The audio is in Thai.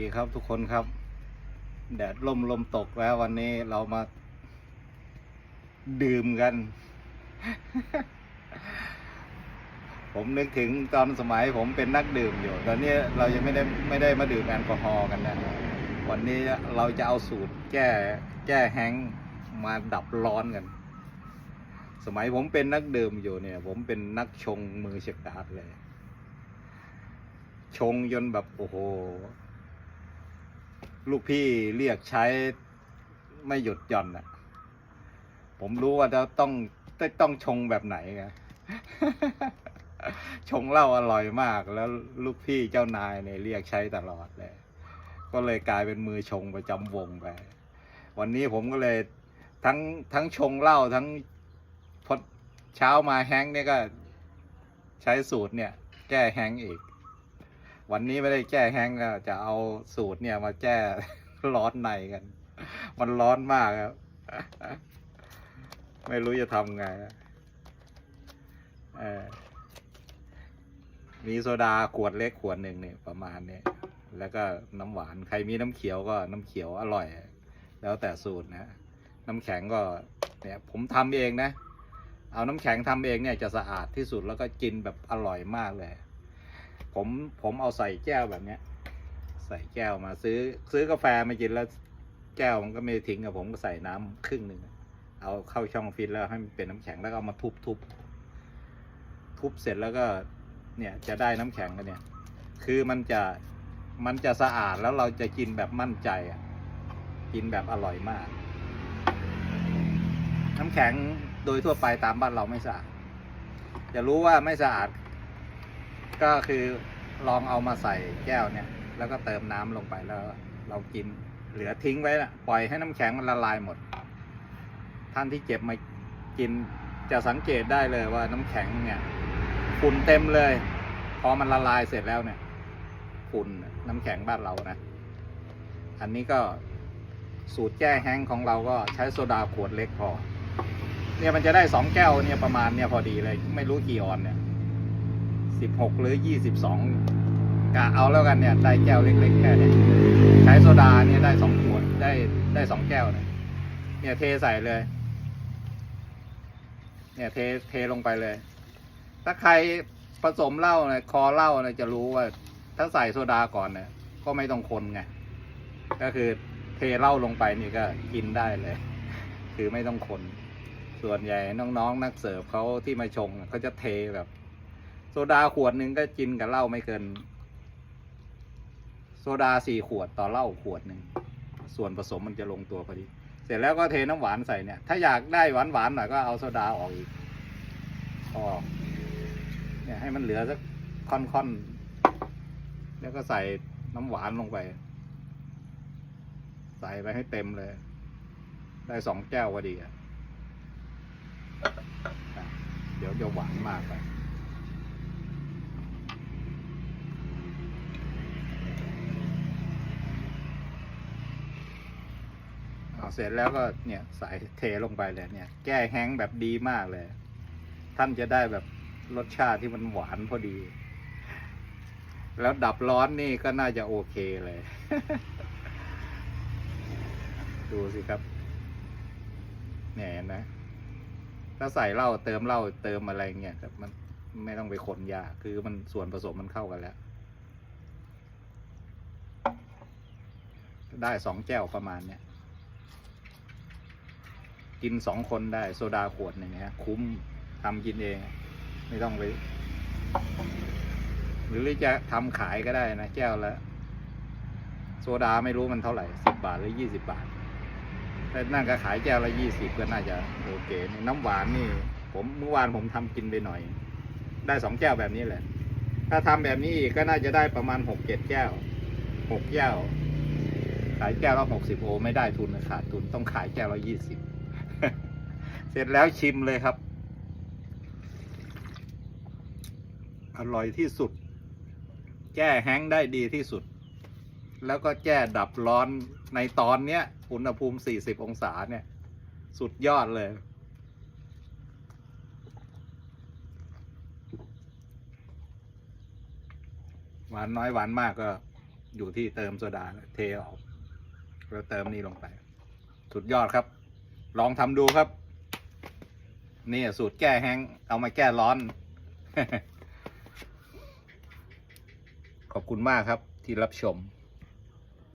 ดีครับทุกคนครับ แดดลมลมตกแล้ววันนี้เรามา ดื่มกัน ผมนึกถึงตอนสมัยผมเป็นนักดื่มอยู่ ตอนนี้เรายังไม่ได้ไม่ได้มาดื่มแอลกอฮอล์กันนะวันนี้เราจะเอาสูตรแก้แก้แห้งมาดับร้อนกัน สมัยผมเป็นนักดื่มอยู่เนี่ย ผมเป็นนักชงมือฉกาดเลยชงจนแบบโอ้โห ลูกพี่เรียกใช้ไม่หยุดหย่อนอะ ผมรู้ว่าจะต้องต้องชงแบบไหนไงชงเหล้าอร่อยมากแล้วลูกพี่เจ้านายเนี่ยเรียกใช้ตลอดเลย ก็เลยกลายเป็นมือชงประจำวงไป วันนี้ผมก็เลยทั้งทั้งชงเหล้าทั้งพอเช้ามาแห้งเนี่ยก็ใช้สูตรเนี่ย แก้แห้งอีก วันนี้ไม่ได้แก้แห้งก์แล้วจะเอาสูตรเนี่ยมาแก้ร้อนในกัน มันร้อนมากครับ ไม่รู้จะทำไงอะเออมีโซดาขวดเล็กขวดหนึ่งเนี่ยประมาณเนี้ยแล้วก็น้ำหวานใครมีน้ำเขียวก็น้ำเขียวอร่อย แล้วแต่สูตรนะน้ำแข็งก็เนี่ยผมทำเองนะ เอาน้ำแข็งทำเองเนี่ยจะสะอาดที่สุดแล้วก็กินแบบอร่อยมากเลย ผมผมเอาใส่แก้วแบบเนี้ย ใส่แก้วมาซื้อ ซื้อกาแฟมากินแล้ว แก้วมันก็ไม่ทิ้งอะผมก็ใส่น้ำครึ่งหนึ่งเอาเข้าช่องฟิตแล้วให้มันเป็นน้ำแข็งแล้วก็เอามาทุบทุบทุบเสร็จแล้วก็เนี่ยจะได้น้ำแข็งกันเนี่ย คือมันจะมันจะสะอาดแล้วเราจะกินแบบมั่นใจอะ กินแบบอร่อยมาก น้ำแข็งโดยทั่วไปตามบ้านเราไม่สะอาด จะรู้ว่าไม่สะอาด ก็คือลองเอามาใส่แก้วเนี่ย แล้วก็เติมน้ำลงไปแล้ว เรากินเหลือทิ้งไว้นะปล่อยให้น้ำแข็งมันละลายหมด ท่านที่เก็บมากินจะสังเกตได้เลยว่าน้ำแข็งเนี่ยฝุ่นเต็มเลย พอมันละลายเสร็จแล้วเนี่ยฝุ่นน้ำแข็งบ้านเรานะ อันนี้ก็สูตรแก้แห้งของเราก็ใช้โซดาขวดเล็กพอ เนี่ยมันจะได้สองแก้วเนี่ยประมาณเนี่ยพอดีเลย ไม่รู้กี่ออนเนี่ย สิบหกหรือยี่สิบสองกะเอาแล้วกันเนี่ยได้แก้วเล็กๆแค่เนี้ใช้โซดาเนี่ยได้สองขวดได้ได้สองแก้วเนี่ยเนี่ยเทใส่เลย เนี่ยเทเทลงไปเลย ถ้าใครผสมเหล้าเนี่ยคอเหล้าเนี่ยจะรู้ว่า ถ้าใส่โซดาก่อนเนี่ยก็ไม่ต้องคนไงก็คือเทเหล้าลงไปนี่ก็กินได้เลย คือไม่ต้องคน ส่วนใหญ่น้องๆนักเสิร์ฟเขาที่มาชงเขาจะเทแบบ โซดาขวดหนึ่งก็กินกับเหล้าไม่เกิน โซดาสี่ขวดต่อเหล้าขวดหนึ่งส่วนผสมมันจะลงตัวพอดี เสร็จแล้วก็เทน้ำหวานใส่เนี่ย ถ้าอยากได้หวานหวานหน่อยก็เอาโซดาออกอีกออกเนี่ยให้มันเหลือสักค่อนๆแล้วก็ใส่น้ำหวานลงไป ใส่ไปให้เต็มเลย ได้สองแก้วพอดีอะเดี๋ยวจะหวานมากไป เสร็จแล้วก็เนี่ยใส่เทลงไปเลยเนี่ย แก้แห้งแบบดีมากเลย ท่านจะได้แบบรสชาติที่มันหวานพอดี แล้วดับร้อนนี่ก็น่าจะโอเคเลย ดูสิครับเนี่ยนไหมถ้าใส่เหล้าเติมเหล้าเติมอะไรเงี้ยครับมันไม่ต้องไปขนยา คือมันส่วนผสมมันเข้ากันแล้ว ได้สองแก้วประมาณเนี้ย กินสองคนได้โซดาขวดหนึ่งฮะคุ้มทำกินเอง ไม่ต้องไป หรือจะทำขายก็ได้นะ แก้วละโซดาไม่รู้มันเท่าไหร่สิบบาทหรือยี่สิบบาทแต่นั่นก็ขายแก้วละยี่สิบก็น่าจะโอเคน้ำหวานนี่ ผมเมื่อวานผมทำกินไปหน่อย ได้สองแก้วแบบนี้แหละ ถ้าทำแบบนี้อีกก็น่าจะได้ประมาณหกเจ็ดแก้วหกแก้วขายแก้วละหกสิบโอไม่ได้ทุนนะขาดทุนต้องขายแก้วละยี่สิบ เสร็จแล้วชิมเลยครับ อร่อยที่สุด แก้แห้งก์ได้ดีที่สุด แล้วก็แก้ดับร้อนในตอนเนี้ย อุณหภูมิ 40 องศาเนี่ย สุดยอดเลย หวานน้อยหวานมากก็อยู่ที่เติมโซดาเทออก แล้วเติมนี่ลงไป สุดยอดครับ ลองทำดูครับ นี่สูตรแก้แห้งเอามาแก้ร้อน ขอบคุณมากครับที่รับชม